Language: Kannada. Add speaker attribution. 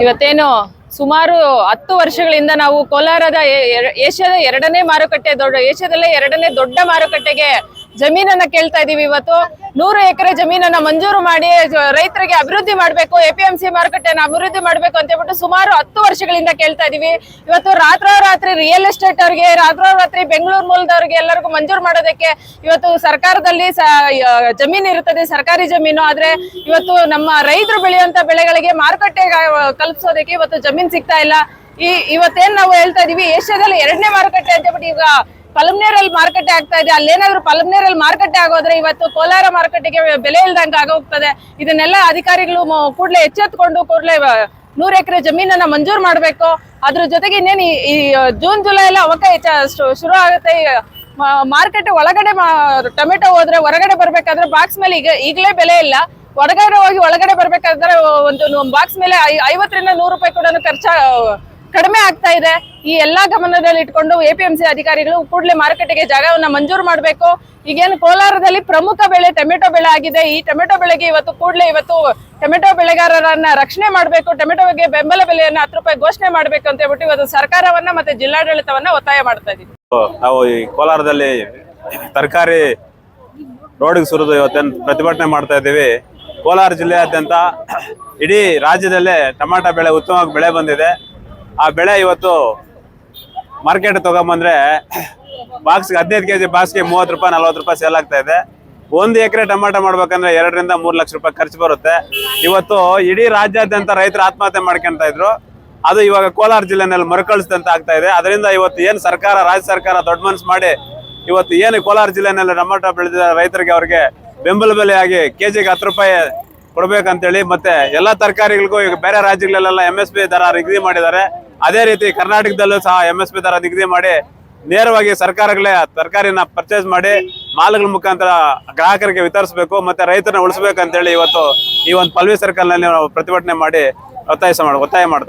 Speaker 1: ಇವತ್ತೇನು ಸುಮಾರು ಹತ್ತು ವರ್ಷಗಳಿಂದ ನಾವು ಕೋಲಾರದ ಏಷ್ಯಾದ ಎರಡನೇ ಮಾರುಕಟ್ಟೆ ದೊಡ್ಡ ಏಷ್ಯಾದಲ್ಲೇ ಎರಡನೇ ದೊಡ್ಡ ಮಾರುಕಟ್ಟೆಗೆ ಜಮೀನನ್ನ ಕೇಳ್ತಾ ಇದೀವಿ ಇವತ್ತು. ನೂರು ಎಕರೆ ಜಮೀನನ್ನ ಮಂಜೂರು ಮಾಡಿ ರೈತರಿಗೆ ಅಭಿವೃದ್ಧಿ ಮಾಡಬೇಕು, ಎ ಪಿ ಎಂ ಸಿ ಮಾರುಕಟ್ಟೆಯನ್ನು ಅಭಿವೃದ್ಧಿ ಮಾಡಬೇಕು ಅಂತ ಹೇಳ್ಬಿಟ್ಟು ಸುಮಾರು ಹತ್ತು ವರ್ಷಗಳಿಂದ ಕೇಳ್ತಾ ಇದೀವಿ. ಇವತ್ತು ರಾತ್ರೋರಾತ್ರಿ ರಿಯಲ್ ಎಸ್ಟೇಟ್ ಅವ್ರಿಗೆ, ರಾತ್ರೋರಾತ್ರಿ ಬೆಂಗಳೂರು ಮೂಲದವ್ರಿಗೆ ಎಲ್ಲರಿಗೂ ಮಂಜೂರು ಮಾಡೋದಕ್ಕೆ ಇವತ್ತು ಸರ್ಕಾರದಲ್ಲಿ ಜಮೀನು ಇರುತ್ತದೆ, ಸರ್ಕಾರಿ ಜಮೀನು. ಆದ್ರೆ ಇವತ್ತು ನಮ್ಮ ರೈತರು ಬೆಳೆಯುವಂತ ಬೆಳೆಗಳಿಗೆ ಮಾರುಕಟ್ಟೆ ಕಲ್ಪಿಸೋದಕ್ಕೆ ಇವತ್ತು ಜಮೀನು ಸಿಗ್ತಾ ಇಲ್ಲ. ಈ ಇವತ್ತೇನ್ ನಾವು ಹೇಳ್ತಾ ಇದೀವಿ, ಏಷ್ಯಾದಲ್ಲಿ ಎರಡನೇ ಮಾರುಕಟ್ಟೆ ಅಂತ ಹೇಳ್ಬಿಟ್ಟು ಈಗ ಪಲಮ್ನೇರಲ್ಲಿ ಮಾರುಕಟ್ಟೆ ಆಗ್ತಾ ಇದೆ. ಅಲ್ಲೇನಾದ್ರೂ ಪಲಮ್ನೇರಲ್ಲಿ ಮಾರುಕಟ್ಟೆ ಆಗೋದ್ರೆ ಇವತ್ತು ಕೋಲಾರ ಮಾರುಕಟ್ಟೆಗೆ ಬೆಲೆ ಇಲ್ದಂಗೆ ಆಗೋಗ್ತದೆ. ಇದನ್ನೆಲ್ಲ ಅಧಿಕಾರಿಗಳು ಕೂಡಲೇ ಎಚ್ಚೆತ್ಕೊಂಡು ಕೂಡಲೇ ನೂರು ಎಕರೆ ಜಮೀನನ್ನ ಮಂಜೂರು ಮಾಡಬೇಕು. ಅದ್ರ ಜೊತೆಗೆ ಇನ್ನೇನು ಈ- ಜೂನ್, ಜುಲೈ ಎಲ್ಲ ಶು- ಶುರು ಆಗುತ್ತೆ. ಮಾರ್ಕೆಟ್ ಒಳಗಡೆ ಟೊಮೆಟೊ ಹೋದ್ರೆ ಹೊರಗಡೆ ಬರ್ಬೇಕಾದ್ರೆ ಬಾಕ್ಸ್ ಮೇಲೆ ಈಗ ಈಗಲೇ ಬೆಲೆ ಇಲ್ಲ. ಹೊರಗಡೆ ಹೋಗಿ ಒಳಗಡೆ ಬರ್ಬೇಕಾದ್ರೆ ಒಂದು ಬಾಕ್ಸ್ ಮೇಲೆ ಐವತ್ತರಿಂದ ನೂರು ರೂಪಾಯಿ ಕೂಡ ಖರ್ಚ ಕಡಿಮೆ ಆಗ್ತಾ ಇದೆ. ಈ ಎಲ್ಲಾ ಗಮನದಲ್ಲಿ ಇಟ್ಕೊಂಡು ಎಪಿಎಂಸಿ ಅಧಿಕಾರಿಗಳು ಕೂಡಲೇ ಮಾರುಕಟ್ಟೆಗೆ ಜಾಗವನ್ನ ಮಂಜೂರು ಮಾಡಬೇಕು. ಈಗೇನು ಕೋಲಾರದಲ್ಲಿ ಪ್ರಮುಖ ಬೆಳೆ ಟೊಮೆಟೊ ಬೆಳೆ ಆಗಿದೆ. ಈ ಟೊಮೆಟೊ ಬೆಳೆಗೆ ಇವತ್ತು ಕೂಡಲೇ ಇವತ್ತು ಟೊಮೆಟೊ ಬೆಳೆಗಾರರನ್ನ ರಕ್ಷಣೆ ಮಾಡಬೇಕು ಟೊಮೆಟೊಗೆ ಬೆಂಬಲ ಬೆಲೆಯನ್ನ ಹತ್ತು ರೂಪಾಯಿ ಘೋಷಣೆ ಮಾಡಬೇಕು ಅಂತ ಹೇಳ್ಬಿಟ್ಟು ಇವತ್ತು ಸರ್ಕಾರವನ್ನ ಮತ್ತೆ ಜಿಲ್ಲಾಡಳಿತವನ್ನ ಒತ್ತಾಯ ಮಾಡ್ತಾ ಇದ್ದೀವಿ.
Speaker 2: ನಾವು ಈ ಕೋಲಾರದಲ್ಲಿ ತರಕಾರಿ ರೋಡಿಗೆ ಸುರಿದು ಇವತ್ತೇನು ಪ್ರತಿಭಟನೆ ಮಾಡ್ತಾ ಇದ್ದೀವಿ. ಕೋಲಾರ ಜಿಲ್ಲೆಯಾದ್ಯಂತ ಇಡೀ ರಾಜ್ಯದಲ್ಲೇ ಟೊಮಾಟೊ ಬೆಳೆ, ಉತ್ತಮವಾಗಿ ಬೆಳೆ ಬಂದಿದೆ. ಆ ಬೆಳೆ ಇವತ್ತು ಮಾರ್ಕೆಟ್ ತಗೊಂಬಂದ್ರೆ ಬಾಕ್ಸ್ಗೆ ಹದಿನೈದು ಕೆ ಜಿ ಬಾಕ್ಸ್ಗೆ ಮೂವತ್ತು ರೂಪಾಯಿ, ನಲ್ವತ್ತು ರೂಪಾಯಿ ಸೇಲ್ ಆಗ್ತಾ ಇದೆ. ಒಂದು ಎಕರೆ ಟೊಮಾಟೊ ಮಾಡ್ಬೇಕಂದ್ರೆ ಎರಡರಿಂದ ಮೂರು ಲಕ್ಷ ರೂಪಾಯಿ ಖರ್ಚು ಬರುತ್ತೆ. ಇವತ್ತು ಇಡೀ ರಾಜ್ಯಾದ್ಯಂತ ರೈತರು ಆತ್ಮಹತ್ಯೆ ಮಾಡ್ಕೊಂತ ಇದ್ರು. ಅದು ಇವಾಗ ಕೋಲಾರ ಜಿಲ್ಲೆನಲ್ಲಿ ಮರುಕಳಿಸಿದಂತ ಆಗ್ತಾ ಇದೆ. ಅದರಿಂದ ಇವತ್ತು ಏನು ಸರ್ಕಾರ, ರಾಜ್ಯ ಸರ್ಕಾರ ದೊಡ್ಡ ಮನಸ್ಸು ಮಾಡಿ ಇವತ್ತು ಏನು ಕೋಲಾರ ಜಿಲ್ಲೆನಲ್ಲಿ ಟೊಮಾಟೊ ಬೆಳೆದ ರೈತರಿಗೆ ಅವ್ರಿಗೆ ಬೆಂಬಲ ಬೆಲೆಯಾಗಿ ಕೆಜಿಗೆ ಹತ್ತು ರೂಪಾಯಿ ಕೊಡ್ಬೇಕಂತೇಳಿ ಮತ್ತೆ ಎಲ್ಲಾ ತರಕಾರಿಗಳಿಗೂ ಈಗ ಬೇರೆ ರಾಜ್ಯಗಳಲ್ಲೆಲ್ಲ ಎಂ ಎಸ್ ಪಿ ದರ ನಿಗದಿ ಮಾಡಿದ್ದಾರೆ. ಅದೇ ರೀತಿ ಕರ್ನಾಟಕದಲ್ಲೂ ಸಹ ಎಂ ಎಸ್ ಪಿ ದರ ನಿಗದಿ ಮಾಡಿ ನೇರವಾಗಿ ಸರ್ಕಾರಗಳೇ ತರಕಾರಿನ ಪರ್ಚೇಸ್ ಮಾಡಿ ಮಾಲ್ಗಳ ಮುಖಾಂತರ ಗ್ರಾಹಕರಿಗೆ ವಿತರಿಸಬೇಕು ಮತ್ತೆ ರೈತರನ್ನ ಉಳಿಸ್ಬೇಕಂತೇಳಿ ಇವತ್ತು ಈ ಒಂದು ಪಲ್ವಿ ಸರ್ಕಲ್ನಲ್ಲಿ ನಾವು ಪ್ರತಿಭಟನೆ ಮಾಡಿ ಒತ್ತಾಯಿಸ ಮಾಡ ಒತ್ತಾಯ ಮಾಡ್ತೇವೆ